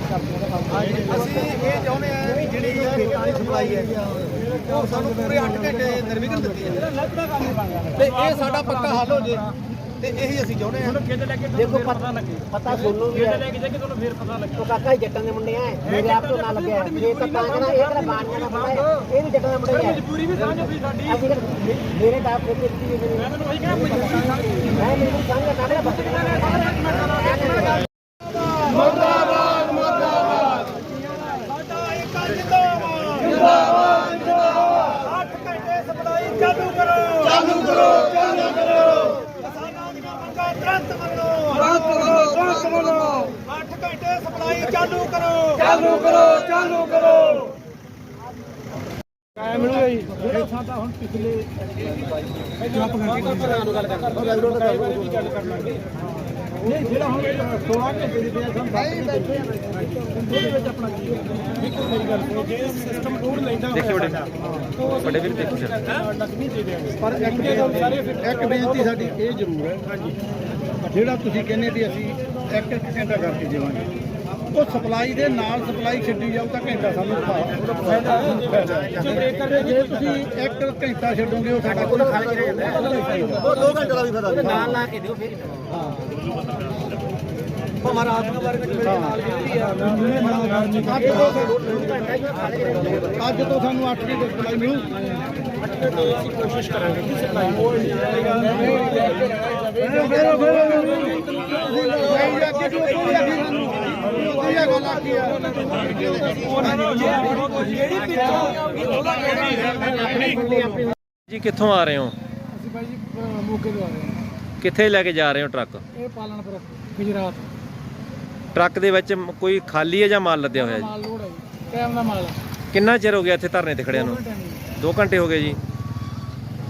ਅਸੀਂ ਇਹ ਚਾਹੁੰਦੇ ਆ ਵੀ ਜਿਹੜੀ ਖੇਤਾਂ ਦੀ ਸਪਲਾਈ ਹੈ, ਉਹ ਸਾਨੂੰ ਪੂਰੇ 8 ਘੰਟੇ ਨਿਰਵਿਘਨ ਦਿੱਤੀ ਹੈ ਤੇ ਇਹ ਸਾਡਾ ਪੱਕਾ ਹੱਲ ਹੋ ਜੇ। ਤੇ ਇਹੀ ਅਸੀਂ ਚਾਹੁੰਦੇ ਆ ਦੇਖੋ ਪਤਾ ਪਤਾ ਸੋਨੂੰ ਵੀ ਹੈ। ਉਹ ਕਾਕਾ ਹੀ ਜੱਟਾਂ ਦੇ ਮੁੰਡੇ ਆ। ਮੇਰੇ ਆਪ ਤੋਂ ਨਾ ਲੱਗਿਆ ਇਹ ਤਾਂ ਤਾਂ ਕਹਿੰਦਾ ਇਹ ਕਿਹੜਾ ਬਾਣੀਆਂ ਦਾ ਪਤਾ ਹੈ ਇਹ ਵੀ ਜੱਟਾਂ ਦੇ ਮੁੰਡੇ ਆ। ਮਜਬੂਰੀ ਵੀ ਸਮਝ ਵੀ ਸਾਡੀ। ਅਸੀਂ ਕਿਹੜਾ- ਮੇਰੇ ਤਾਂ ਆਪ ਖੇਤੀ ਕੀਤੀ ਹੈ। ਮੈਂ ਤੈਨੂੰ ਉਹੀ ਕਿਹਾ ਮਜਬੂਰੀ ਸਾਡੀ ਮੈਂ ਮੈਨੂੰ ਸੰਗ ਕਾਹਦਾ ਬਸ। ਸਾਡਾ ਇੱਕ ਜਿੰਦਾਬਾਦ ਜਿੰਦਾਬਾਦ ਜਿੰਦਾਬਾਦ 8 ਘੰਟੇ ਸਪਲਾਈ ਚਾਲੂ ਕਰੋ ਚਾਲੂ ਕਰੋ ਚਾਲੂ ਕਰੋ ਕਿਸਾਨਾਂ ਦੀਆਂ ਮੰਗਾਂ ਤੁਰੰਤ ਮੰਨੋ ਤੁਰੰਤ ਮੰਨੋ ਤੁਰੰਤ ਮੰਨੋ 8 ਘੰਟੇ ਸਪਲਾਈ ਚਾਲੂ ਕਰੋ ਚਾਲੂ ਕਰੋ ਚਾਲੂ ਕਰੋ ਕਾਇ ਮਿਲੂਗਾ ਜੀ ਜਿਹੜੇ ਥਾਂ ਤਾਂ ਹੁਣ ਪਿਛਲੇ ਜਵਾਬ ਕਰਕੇ ਗੱਲ ਕਰ ਲਾਂਗੇ ਨਹੀਂ ਜਿਹੜਾ ਹੁਣ 16 ਘੰਟੇ ਦੀ ਪਿਆ ਸਾਨੂੰ ਉਹਦੇ ਵਿੱਚ ਆਪਣਾ ਕੀ ਹੈ ਦੇਖੋ ਮੇਰੀ ਗੱਲ ਸੁਣੋ ਜੇ ਸਿਸਟਮ ਟੂਰ ਲੈਂਦਾ ਦੇਖੋ ਬੜੇ ਬੜੇ ਵੀਰ ਦੇਖੋ ਲੱਗਣੀ ਦੇ ਦੇਣਗੇ ਪਰ ਇੱਕ ਸਾਰੇ ਫਿਰ ਇੱਕ ਬੇਨਤੀ ਸਾਡੀ, ਇਹ ਜ਼ਰੂਰ ਹੈ ਹਾਂਜੀ ਜਿਹੜਾ ਤੁਸੀਂ ਕਹਿੰਦੇ ਵੀ ਅਸੀਂ ਇੱਕ ਇੱਕ ਘੰਟਾ ਕਰਕੇ ਦੇਵਾਂਗੇ ਉਹ ਸਪਲਾਈ ਦੇ ਨਾਲ ਸਪਲਾਈ ਛੱਡੀ ਜਾਊ ਤਾਂ ਘੰਟਾ ਸਾਨੂੰ ਕਰਦੇ ਜੇ ਤੁਸੀਂ ਇੱਕ ਘੰਟਾ ਛੱਡੋਗੇ ਉਹ ਸਾਡਾ ਕੋਈ ਫਾਇਦਾ ਨਹੀਂ। ਉਹ 2 ਘੰਟੇ ਦਾ ਵੀ ਫਾਇਦਾ ਨਾਲ ਲਾ ਕੇ ਦਿਓ ਫਿਰ। ਭਾਵੇਂ ਰਾਤ ਨੂੰ ਵਰਗ ਮੇਰੇ ਨਾਲ ਜਿਹੜੀ ਆ ਅੱਜ ਤੋਂ ਸਾਨੂੰ 8 ਦੀ ਸਪਲਾਈ ਮਿਲੂ। ਕੋਸ਼ਿਸ਼ ਕਰਾਂਗੇ ਕਿ ਸਪਲਾਈ ਜੀ ਕਿੱਥੋਂ ਆ ਰਹੇ ਹੋ? ਅਸੀਂ ਭਾਈ ਜੀ ਅਹ ਮੋਗੇ ਤੋਂ ਆ ਰਹੇ ਹਾਂ। ਕਿੱਥੇ ਲੈ ਕੇ ਜਾ ਰਹੇ ਹੋ ਟਰੱਕ? ਇਹ ਪਾਲਣਪੁਰ ਗੁਜਰਾਤ। ਟਰੱਕ ਦੇ ਵਿੱਚ ਮ- ਕੋਈ ਖਾਲੀ ਹੈ ਜਾਂ ਮਾਲ ਲੱਦਿਆ ਹੋਇਆ ਜੀ? ਮਾਲ ਲੋਡ ਹੈ ਜੀ। ਟਾਈਮ ਦਾ ਮਾਲ ਹੈ ਕਿੰਨਾ ਚਿਰ ਹੋ ਗਿਆ ਇੱਥੇ ਧਰਨੇ ਤੇ ਖੜਿਆਂ ਨੂੰ? 2 ਘੰਟੇ ਹੋ ਗਏ ਜੀ।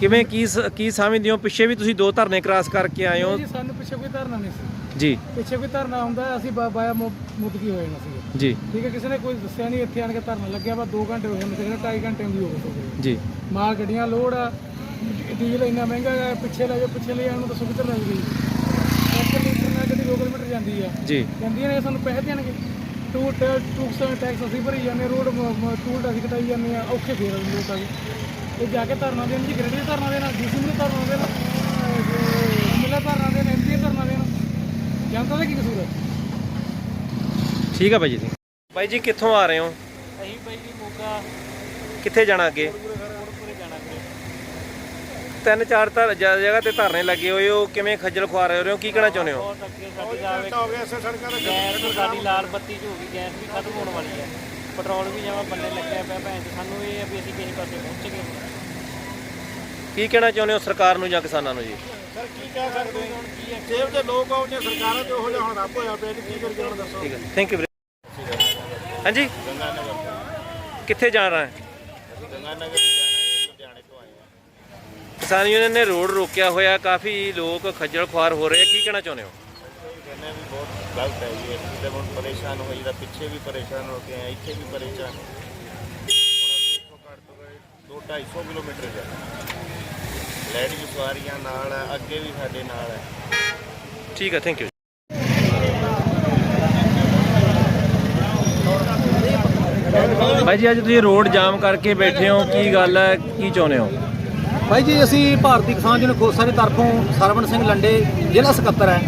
ਕਿਵੇਂ ਕੀ ਸ- ਕੀ ਸਮਝਦੇ ਹੋ? ਪਿੱਛੇ ਵੀ ਤੁਸੀਂ ਦੋ ਧਰਨੇ ਕ੍ਰਾਸ ਕਰਕੇ ਆਏ ਹੋ। ਜੀ ਸਾਨੂੰ ਪਿੱਛੇ ਕੋਈ ਧਰਨਾ ਨਹੀਂ ਸੀ। ਜੀ। ਪਿੱਛੇ ਕੋਈ ਧਰਨਾ ਹੁੰਦਾ ਹੈ, ਅਸੀਂ ਬਾ- ਬਾਇਆ ਮੁ- ਮੁਦਕੀ ਹੋਏ ਨਾ ਸੀ ਜੀ। ਠੀਕ ਹੈ ਕਿਸੇ ਨੇ ਕੋਈ ਦੱਸਿਆ ਨਹੀਂ ਇੱਥੇ ਆਣ ਕੇ ਧਰਨਾ ਲੱਗਿਆ ਵਾ 2 ਘੰਟੇ ਹੋਏ ਮਤਲਬ 2.5 ਘੰਟੇ ਵੀ ਹੋ ਗਏ ਜੀ। ਮਾਲ ਗੱਡੀਆਂ ਲੋਡ ਆ ਡੀਜ਼ਲ ਇੰਨਾ ਮਹਿੰਗਾ ਹੈ ਪਿੱਛੇ ਲੈ ਜਾਓ ਪਿੱਛੇ ਲੈ ਜਾਣ ਨੂੰ ਤਾਂ ਸੁਵਿਧਾ ਲੱਗ ਗਈ। ਇੱਕ ਲੀਟਰ ਨਾਲ ਗੱਡੀ 2 ਕਿਲੋਮੀਟਰ ਜਾਂਦੀ ਆ। ਜੀ। ਜਾਂਦੀਆਂ ਨੇ ਸਾਨੂੰ ਪੈਸੇ ਦੇਣਗੇ। ਟੂ ਟੂਕਸ ਟੈਕਸ ਅਸੀਂ ਭਰੀ ਜਾਂਦੇ ਹਾਂ, ਰੋਡ ਮ- ਮ- ਟੂਲ ਅਸੀਂ ਕਟਾਈ ਜਾਂਦੇ ਆ ਔਖੇ ਫੇਰ ਲੋਕਾਂ ਦੇ। ਇਹ ਜਾ ਕੇ ਧਰਨਾ ਦੇਣ ਜੀ ਗ੍ਰੇਡ ਧਰਨਾ ਦੇਣਾ ਡੀਸੀ ਨੂੰ ਧਰਨਾ ਦੇਣਾ ਮਿਲਾ ਧਰਨਾ ਦੇਣਾ ਐਮਪੀ ਧਰਨਾ ਦੇਣਾ। ਜਨਤਾ ਦਾ ਕੀ ਕਸੂਰ ਹੈ? ਠੀਕ ਆ ਬਾਈ ਜੀ। ਬਾਈ ਜੀ ਕਿੱਥੋਂ ਆ ਰਹੇ ਹੋ? ਅਸੀਂ ਬਾਈ ਜੀ ਮੋਗਾ। ਕਿੱਥੇ ਜਾਣਾ ਅੱਗੇ? ਤਿੰਨ ਚਾਰ ਜ- ਜਗ੍ਹਾ ਤੇ ਧਰਨੇ ਲੱਗੇ ਹੋਏ ਹੋ ਕਿਵੇਂ ਖੱਜਲ ਖੁਆਰ ਰਹੇ ਹੋ ਕੀ ਕਹਿਣਾ ਚਾਹੁੰਦੇ ਹੋ? ਬਹੁਤ ਅੱਗੇ ਸਾਡੀ ਜਾਵੇ ਹੋ ਗਿਆ ਇਸੇ ਸੜਕਾਂ ਤੇ ਗੈਸ ਸਾਡੀ ਲਾਲ ਬੱਤੀ ਚ ਹੋ ਗਈ ਗੈਸ ਵੀ ਖਤਮ ਹੋਣ ਵਾਲੀ ਹੈ। ਪੈਟਰੋਲ ਵੀ ਜਮਾ ਬੰਨੇ ਲੱਗਿਆ ਪਿਆ ਭੈਣ ਚੋ। ਸਾਨੂੰ ਇਹ ਵੀ ਅਸੀਂ ਕਿਸੇ ਪਾਸੇ ਪਹੁੰਚ ਗਏ। ਕੀ ਕਹਿਣਾ ਚਾਹੁੰਦੇ ਹੋ ਸਰਕਾਰ ਨੂੰ ਜਾਂ ਕਿਸਾਨਾਂ ਨੂੰ ਜੀ? ਸਰ ਕੀ ਕਹਿ ਸਕਦੇ ਹਾਂ? ਸੇਵ ਦੇ ਲੋਕ ਆਉਂਦੇ ਸਰਕਾਰਾਂ ਤੇ ਉਹੋ ਜਿਹਾ ਹੁਣ ਰੱਬ ਹੋਇਆ ਪਿਆ ਜੀ ਕੀ ਕਰੀਏ ਹੁਣ ਦੱਸੋ? ਠੀਕ ਹੈ ਥੈਂਕ ਯੂ ਹਾਂਜੀ? ਕਿੱਥੇ ਜਾਣਾ ਹੈ? ਕਿਸਾਨ ਯੂਨੀਅਨ ਨੇ ਰੋਡ ਰੋਕਿਆ ਹੋਇਆ ਕਾਫੀ ਲੋਕ ਖੱਜਲ ਖੁਆਰ ਹੋ ਰਹੇ ਆ ਕੀ ਕਹਿਣਾ ਚਾਹੁੰਦੇ ਹੋ? ਕਹਿੰਦੇ ਵੀ ਬਹੁਤ ਗਲਤ ਹੈ ਜੀ। ਤਾਂ ਹੁਣ ਪਰੇਸ਼ਾਨ ਹੋਈ ਦਾ ਪਿੱਛੇ ਵੀ ਪਰੇਸ਼ਾਨ ਹੋ ਕੇ ਆਏ ਇੱਥੇ ਵੀ ਪਰੇਸ਼ਾਨ ਇੱਥੋਂ ਦੋ 250 ਕਿਲੋਮੀਟਰ ਜਾਣਾ ਲੈਡੀ ਸਵਾਰੀਆਂ ਨਾਲ ਹੈ ਅੱਗੇ ਵੀ ਸਾਡੇ ਨਾਲ ਹੈ। ਠੀਕ ਹੈ ਥੈਂਕ ਯੂ ਭਾਈ ਜੀ ਅੱਜ ਤੁਸੀਂ ਰੋਡ ਜਾਮ ਕਰਕੇ ਬੈਠੇ ਹੋ ਕੀ ਗੱਲ ਹੈ ਕੀ ਚਾਹੁੰਦੇ ਹੋ? ਭਾਈ ਜੀ ਅਸੀਂ ਭਾਰਤੀ ਕਿਸਾਨ ਯੂਨੀਅਨ ਖੋਸਾ ਦੀ ਤਰਫੋਂ ਸਰਵਣ ਸਿੰਘ ਲੰਡੇ ਜ਼ਿਲ੍ਹਾ ਸਕੱਤਰ ਹੈ।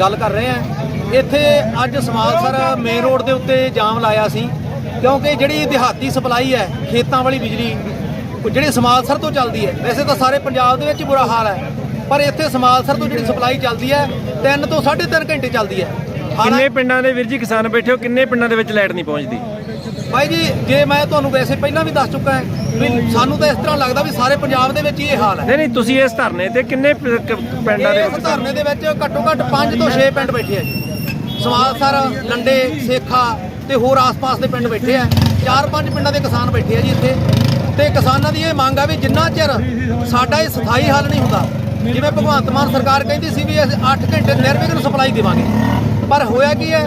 ਗੱਲ ਕਰ ਰਹੇ ਹਾਂ। ਇੱਥੇ ਅੱਜ ਸਮਾਲਸਰ ਮੇਨ ਰੋਡ ਦੇ ਉੱਤੇ ਜਾਮ ਲਾਇਆ ਸੀ ਕਿਉਂਕਿ ਜਿਹੜੀ ਦਿਹਾਤੀ ਸਪਲਾਈ ਹੈ ਖੇਤਾਂ ਵਾਲੀ ਬਿਜਲੀ ਜਿਹੜੀ ਸਮਾਲਸਰ ਤੋਂ ਚੱਲਦੀ ਹੈ ਵੈਸੇ ਤਾਂ ਸਾਰੇ ਪੰਜਾਬ ਦੇ ਵਿੱਚ ਬੁਰਾ ਹਾਲ ਹੈ ਪਰ ਇੱਥੇ ਸਮਾਲਸਰ ਤੋਂ ਜਿਹੜੀ ਸਪਲਾਈ ਚੱਲਦੀ ਹੈ 3 ਤੋਂ 3.5 ਘੰਟੇ ਚੱਲਦੀ ਹੈ। ਕਿੰਨੇ ਪਿੰਡਾਂ ਦੇ ਵੀਰ ਜੀ ਕਿਸਾਨ ਬੈਠੇ ਹੋ ਕਿੰਨੇ ਪਿੰਡਾਂ ਦੇ ਵਿੱਚ ਲਾਈਟ ਨਹੀਂ ਪਹੁੰਚਦੀ? ਭਾਈ ਜੀ ਜੇ ਮੈਂ ਤੁਹਾਨੂੰ ਵੈਸੇ ਪਹਿਲਾਂ ਵੀ ਦੱਸ ਚੁੱਕਾ ਹਾਂ ਵੀ ਸਾਨੂੰ ਤਾਂ ਇਸ ਤਰ੍ਹਾਂ ਲੱਗਦਾ ਵੀ ਸਾਰੇ ਪੰਜਾਬ ਦੇ ਵਿੱਚ ਹੀ ਇਹ ਹਾਲ ਹੈ। ਨਹੀਂ ਨਹੀਂ ਤੁਸੀਂ ਇਸ ਧਰਨੇ ਤੇ ਕਿੰਨੇ ਪਿੰਡਾਂ ਦੇ ਇਸ ਵਿੱਚ ਧਰਨੇ ਦੇ ਵਿੱਚ ਘੱਟੋ ਘੱਟ 5 ਤੋਂ 6 ਪਿੰਡ ਬੈਠੇ ਆ ਜੀ। ਸਮਾਲਸਰ ਲੰਡੇ, ਸੇਖਾ ਤੇ ਹੋਰ ਆਸ-ਪਾਸ ਦੇ ਪਿੰਡ ਬੈਠੇ ਆ। ਚਾਰ ਪੰਜ ਪਿੰਡਾਂ ਦੇ ਕਿਸਾਨ ਬੈਠੇ ਆ ਜੀ ਇੱਥੇ। ਤੇ ਕਿਸਾਨਾਂ ਦੀ ਇਹ ਮੰਗ ਆ ਵੀ ਜਿੰਨਾ ਚਿਰ ਸਾਡਾ ਇਹ ਸਥਾਈ ਹੱਲ ਨਹੀਂ ਹੁੰਦਾ, ਜਿਵੇਂ ਭਗਵੰਤ ਮਾਨ ਸਰਕਾਰ ਕਹਿੰਦੀ ਸੀ ਵੀ ਅਸੀਂ 8 ਘੰਟੇ ਨਿਰਵਿਘਨ ਸਪਲਾਈ ਦੇਵਾਂਗੇ। ਪਰ ਹੋਇਆ ਕੀ ਹੈ,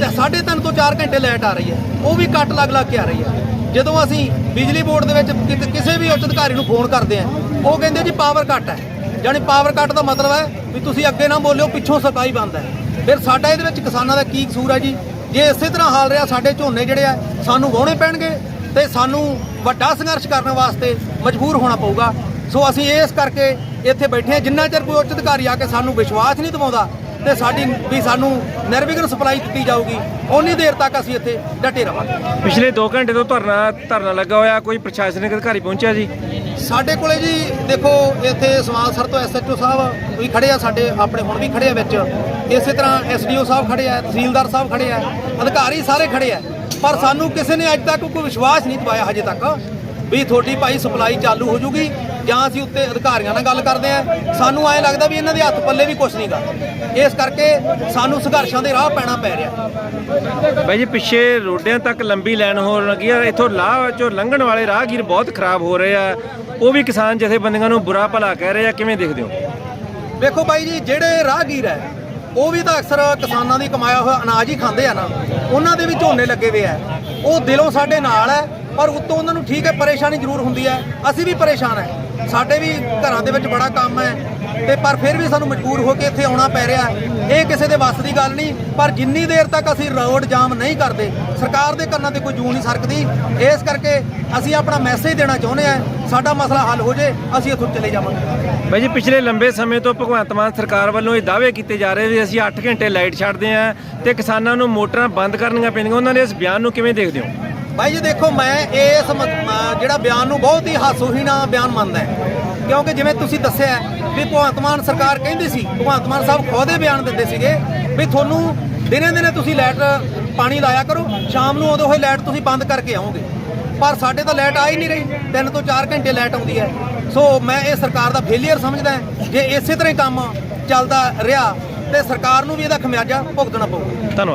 ਤੇ 3.5 ਤੋਂ 4 ਘੰਟੇ ਲਾਈਟ ਆ ਰਹੀ ਹੈ। ਉਹ ਵੀ ਕੱਟ ਲੱਗ ਲੱਗ ਕੇ ਆ ਰਹੀ ਹੈ। ਜਦੋਂ ਅਸੀਂ ਬਿਜਲੀ ਬੋਰਡ ਦੇ ਵਿੱਚ ਕਿਸੇ ਵੀ ਉੱਚ ਅਧਿਕਾਰੀ ਨੂੰ ਫੋਨ ਕਰਦੇ ਆ ਉਹ ਕਹਿੰਦੇ ਜੀ ਪਾਵਰ ਕੱਟ ਹੈ। ਯਾਨੀ ਪਾਵਰ ਕੱਟ ਦਾ ਮਤਲਬ ਹੈ ਵੀ ਤੁਸੀਂ ਅੱਗੇ ਨਾ ਬੋਲਿਓ, ਪਿੱਛੋਂ ਸਪਲਾਈ ਬੰਦ ਹੈ। ਫਿਰ ਸਾਡਾ ਇਹਦੇ ਵਿੱਚ ਕਿਸਾਨਾਂ ਦਾ ਕੀ ਕਸੂਰ ਹੈ ਜੀ? ਜੇ ਇਸੇ ਤਰ੍ਹਾਂ ਹਾਲ ਰਿਹਾ, ਸਾਡੇ ਝੋਨੇ ਜਿਹੜੇ ਆ, ਸਾਨੂੰ ਵਾਹੁਣੇ ਪੈਣਗੇ ਤੇ ਸਾਨੂੰ ਵੱਡਾ ਸੰਘਰਸ਼ ਕਰਨ ਵਾਸਤੇ ਮਜਬੂਰ ਹੋਣਾ ਪਊਗਾ। ਸੋ ਅਸੀਂ ਇਸ ਕਰਕੇ ਇੱਥੇ ਬੈਠੇ ਹਾਂ। ਜਿੰਨਾ ਚਿਰ ਕੋਈ ਉੱਚ ਅਧਿਕਾਰੀ ਆ ਕੇ ਸਾਨੂੰ ਵਿਸ਼ਵਾਸ ਨਹੀਂ ਦਿਵਾਉਂਦਾ ਤੇ ਸਾਡੀ ਵੀ ਸਾਨੂੰ ਨਿਰਵਿਘਨ ਸਪਲਾਈ ਦਿੱਤੀ ਜਾਊਗੀ। ਓਨੀ ਦੇਰ ਤੱਕ ਅਸੀਂ ਇੱਥੇ ਡਟੇ ਰਵਾਂਗੇ। ਪਿਛਲੇ 2 ਘੰਟੇ ਤੋਂ ਧਰਨਾ ਧਰਨਾ ਲੱਗਾ ਹੋਇਆ ਕੋਈ ਪ੍ਰਸ਼ਾਸਨਿਕ ਅਧਿਕਾਰੀ ਪਹੁੰਚਿਆ ਜੀ? ਸਾਡੇ ਕੋਲੇ ਜੀ ਦੇਖੋ ਇੱਥੇ ਸਮਾਲ ਸਰ ਤੋਂ ਐਸਐਚਓ ਸਾਹਿਬ ਵੀ ਖੜੇ ਆ ਸਾਡੇ ਆਪਣੇ ਹੁਣ ਵੀ ਖੜੇ ਆ ਵਿੱਚ। ਇਸੇ ਤਰ੍ਹਾਂ ਐਸਡੀਓ ਸਾਹਿਬ ਖੜੇ ਆ ਤਹਿਸੀਲਦਾਰ ਸਾਹਿਬ ਖੜੇ ਆ ਅਧਿਕਾਰੀ ਸਾਰੇ ਖੜੇ ਆ। ਪਰ ਸਾਨੂੰ ਕਿਸੇ ਨੇ ਅੱਜ ਤੱਕ ਕੋਈ ਵਿਸ਼ਵਾਸ ਨਹੀਂ ਦਿਵਾਇਆ ਹਜੇ ਤੱਕ। ਵੀ ਤੁਹਾਡੀ ਭਾਈ ਸਪਲਾਈ ਚਾਲੂ ਹੋ ਜੂਗੀ ਜਾਂ ਅਸੀਂ ਉੱਤੇ ਅਧਿਕਾਰੀਆਂ ਨਾਲ ਗੱਲ ਕਰਦੇ ਆ ਸਾਨੂੰ ਐਂ ਲੱਗਦਾ ਵੀ ਇਹਨਾਂ ਦੇ ਹੱਥ ਪੱਲੇ ਵੀ ਕੁਝ ਨਹੀਂਗਾ ਇਸ ਕਰਕੇ ਸਾਨੂੰ ਸੰਘਰਸ਼ਾਂ ਦੇ ਰਾਹ ਪੈਣਾ ਪੈ ਰਿਹਾ। ਬਾਈ ਜੀ ਪਿੱਛੇ ਰੋਡਿਆਂ ਤੱਕ ਲੰਬੀ ਲਾਈਨ ਹੋਣ ਲੱਗੀ ਆ। ਇੱਥੋਂ ਲਾਹ ਚੋਂ ਲੰਘਣ ਵਾਲੇ ਰਾਹਗੀਰ ਬਹੁਤ ਖਰਾਬ ਹੋ ਰਹੇ ਆ। ਉਹ ਵੀ ਕਿਸਾਨ ਜਥੇਬੰਦੀਆਂ ਨੂੰ ਬੁਰਾ ਭਲਾ ਕਹਿ ਰਹੇ ਆ। ਕਿਵੇਂ ਦੇਖਦੇ ਹੋ? ਵੇਖੋ ਬਾਈ ਜੀ ਜਿਹੜੇ ਰਾਹਗੀਰ ਹੈ ਉਹ ਵੀ ਤਾਂ ਅਕਸਰ ਕਿਸਾਨਾਂ ਦੀ ਕਮਾਇਆ ਹੋਇਆ ਅਨਾਜ ਹੀ ਖਾਂਦੇ ਆ ਨਾ, ਉਹਨਾਂ ਦੇ ਵੀ ਝੋਨੇ ਲੱਗੇ ਹੋਏ ਆ। ਉਹ ਦਿਲੋਂ ਸਾਡੇ ਨਾਲ ਹੈ, ਪਰ ਉੱਤੋਂ ਉਹਨਾਂ ਨੂੰ ਠੀਕ ਹੈ, ਪਰੇਸ਼ਾਨੀ ਜ਼ਰੂਰ ਹੁੰਦੀ ਹੈ। ਅਸੀਂ ਵੀ ਪਰੇਸ਼ਾਨ ਹੈ। ਸਾਡੇ ਵੀ ਘਰਾਂ ਦੇ ਵਿੱਚ ਬੜਾ ਕੰਮ ਹੈ ਤੇ ਪਰ ਫਿਰ ਵੀ ਸਾਨੂੰ ਮਜਬੂਰ ਹੋ ਕੇ ਇੱਥੇ ਆਉਣਾ ਪੈ ਰਿਹਾ ਇਹ ਕਿਸੇ ਦੇ ਵੱਸ ਦੀ ਗੱਲ ਨਹੀਂ, ਪਰ ਜਿੰਨੀ ਦੇਰ ਤੱਕ ਅਸੀਂ ਰੋਡ ਜਾਮ ਨਹੀਂ ਕਰਦੇ, ਸਰਕਾਰ ਦੇ ਕੰਨਾਂ ਤੇ ਕੋਈ ਜੂ ਨਹੀਂ ਸਰਕਦੀ, ਇਸ ਕਰਕੇ ਅਸੀਂ ਆਪਣਾ ਮੈਸੇਜ ਦੇਣਾ ਚਾਹੁੰਦੇ ਆ ਸਾਡਾ ਮਸਲਾ ਹੱਲ ਹੋ ਜੇ, ਅਸੀਂ ਇੱਥੋਂ ਚਲੇ ਜਾਵਾਂਗੇ। ਬਾਈ ਜੀ, ਪਿਛਲੇ ਲੰਬੇ ਸਮੇਂ ਤੋਂ ਭਗਵੰਤ ਮਾਨ ਸਰਕਾਰ ਵੱਲੋਂ ਇਹ ਦਾਅਵੇ ਕੀਤੇ ਜਾ ਰਹੇ ਵੀ ਅਸੀਂ 8 ਘੰਟੇ ਲਾਈਟ ਛੱਡਦੇ ਆ ਤੇ ਕਿਸਾਨਾਂ ਨੂੰ ਮੋਟਰਾਂ ਬੰਦ ਕਰਨੀਆਂ ਪੈਂਦੀਆਂ, ਉਹਨਾਂ ਦੇ ਇਸ ਬਿਆਨ ਨੂੰ ਕਿਵੇਂ ਦੇਖਦੇ ਹੋ? ਭਾਈ ਜੀ ਦੇਖੋ, ਮੈਂ ਇਸ ਜਿਹੜਾ ਬਿਆਨ ਨੂੰ ਬਹੁਤ ਹੀ ਹਾਸੋਹੀਣਾ ਬਿਆਨ ਮੰਨਦਾ ਕਿਉਂਕਿ ਜਿਵੇਂ ਤੁਸੀਂ ਦੱਸਿਆ ਵੀ ਭਗਵੰਤ ਮਾਨ ਸਰਕਾਰ ਕਹਿੰਦੀ ਸੀ, ਭਗਵੰਤ ਮਾਨ ਸਾਹਿਬ ਖੁਦ ਇਹ ਬਿਆਨ ਦਿੰਦੇ ਸੀਗੇ ਵੀ ਤੁਹਾਨੂੰ ਦਿਨੇ ਦਿਨੇ ਤੁਸੀਂ ਲਾਈਟ ਪਾਣੀ ਲਾਇਆ ਕਰੋ, ਸ਼ਾਮ ਨੂੰ ਉਦੋਂ ਹੋਏ ਲਾਈਟ ਤੁਸੀਂ ਬੰਦ ਕਰਕੇ ਆਓਗੇ। ਪਰ ਸਾਡੇ ਤਾਂ ਲਾਈਟ ਆ ਹੀ ਨਹੀਂ ਰਹੀ, ਤਿੰਨ ਤੋਂ 4 ਘੰਟੇ ਲਾਈਟ ਆਉਂਦੀ ਹੈ। ਸੋ ਮੈਂ ਇਹ ਸਰਕਾਰ ਦਾ ਫੇਲੀਅਰ ਸਮਝਦਾ ਜੇ ਇਸੇ ਤਰ੍ਹਾਂ ਹੀ ਕੰਮ ਚੱਲਦਾ ਰਿਹਾ, ਤੇ ਸਰਕਾਰ ਨੂੰ ਵੀ ਇਹਦਾ ਖਮਿਆਜਾ ਭੁਗਤਣਾ ਪਊਗਾ। ਧੰਨਵਾਦ।